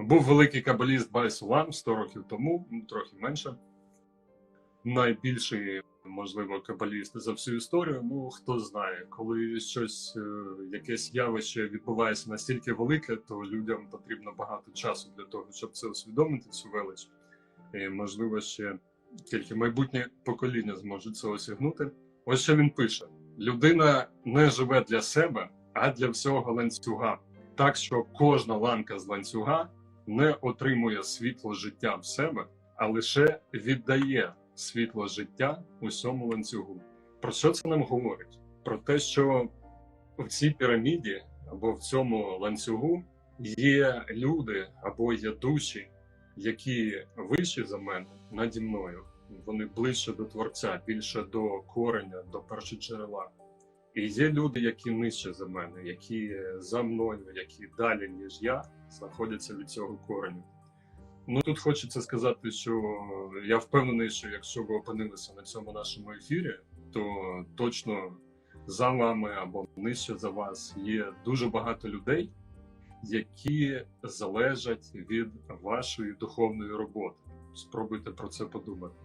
Був великий кабаліст Байсулам 100 років тому, ну, трохи менше. Найбільший, можливо, кабаліст за всю історію. Ну хто знає, коли щось, е, якесь явище відбувається настільки велике, то людям потрібно багато часу для того, щоб це усвідомити, цю велич. І, можливо, ще тільки майбутнє покоління зможе це осягнути. Ось що він пише: людина не живе для себе, а для всього ланцюга. Так що кожна ланка з ланцюга не отримує світло життя в себе, а лише віддає світло життя усьому ланцюгу. Про що це нам говорить? Про те, що в цій піраміді або в цьому ланцюгу є люди або є душі, які вищі за мене наді мною. Вони ближче до творця, більше до кореня, до першоджерела. І є люди, які нижче за мене, які за мною, які далі, ніж я, знаходяться від цього кореню. Ну тут хочеться сказати, що я впевнений, що якщо ви опинилися на цьому нашому ефірі, то точно за вами або нижче за вас є дуже багато людей, які залежать від вашої духовної роботи. Спробуйте про це подумати.